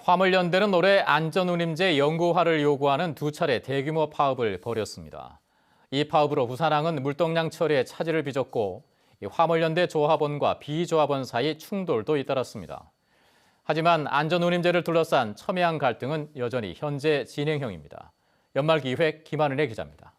화물연대는 올해 안전운임제 연구화를 요구하는 두 차례 대규모 파업을 벌였습니다. 이 파업으로 부산항은 물동량 처리에 차질을 빚었고 이 화물연대 조합원과 비조합원 사이 충돌도 잇따랐습니다. 하지만 안전운임제를 둘러싼 첨예한 갈등은 여전히 현재 진행형입니다. 연말기획 김한은의 기자입니다.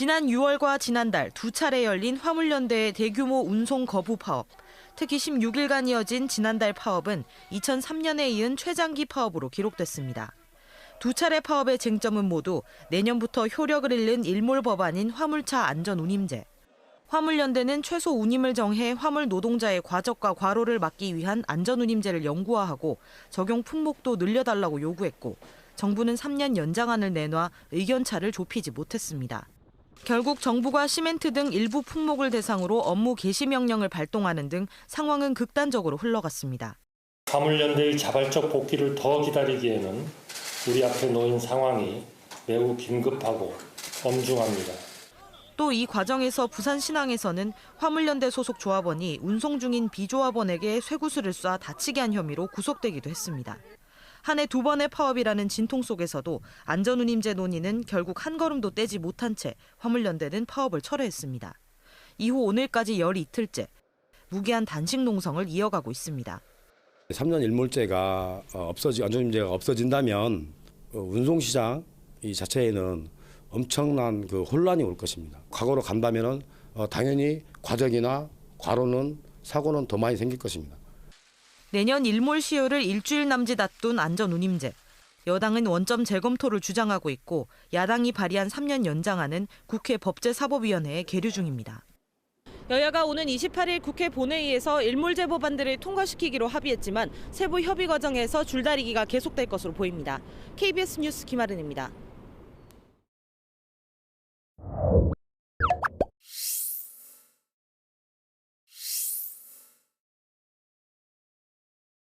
지난 6월과 지난달 두 차례 열린 화물연대의 대규모 운송 거부 파업. 특히 16일간 이어진 지난달 파업은 2003년에 이은 최장기 파업으로 기록됐습니다. 두 차례 파업의 쟁점은 모두 내년부터 효력을 잃는 일몰 법안인 화물차 안전 운임제. 화물연대는 최소 운임을 정해 화물 노동자의 과적과 과로를 막기 위한 안전 운임제를 영구화하고 적용 품목도 늘려달라고 요구했고 정부는 3년 연장안을 내놔 의견차를 좁히지 못했습니다. 결국 정부가 시멘트 등 일부 품목을 대상으로 업무 개시 명령을 발동하는 등 상황은 극단적으로 흘러갔습니다. 화물연대의 자발적 복귀를 더 기다리기에는 우리 앞에 놓인 상황이 매우 긴급하고 엄중합니다. 또 이 과정에서 부산신항에서는 화물연대 소속 조합원이 운송 중인 비조합원에게 쇠구슬을 쏴 다치게 한 혐의로 구속되기도 했습니다. 한 해 두 번의 파업이라는 진통 속에서도 안전운임제 논의는 결국 한 걸음도 떼지 못한 채 화물연대는 파업을 철회했습니다. 이후 오늘까지 열 이틀째 무기한 단식 농성을 이어가고 있습니다. 3년 일몰제가 어, 없어지 안전임제가 없어진다면 어, 운송시장 이 자체에는 엄청난 그 혼란이 올 것입니다. 과거로 간다면은 어, 당연히 과적이나 과로는 사고는 더 많이 생길 것입니다. 내년 일몰 시효를 일주일 남짓 앞둔 안전운임제. 여당은 원점 재검토를 주장하고 있고 야당이 발의한 3년 연장안은 국회 법제사법위원회에 계류 중입니다. 여야가 오는 28일 국회 본회의에서 일몰제 법안들을 통과시키기로 합의했지만 세부 협의 과정에서 줄다리기가 계속될 것으로 보입니다. KBS 뉴스 김아른입니다.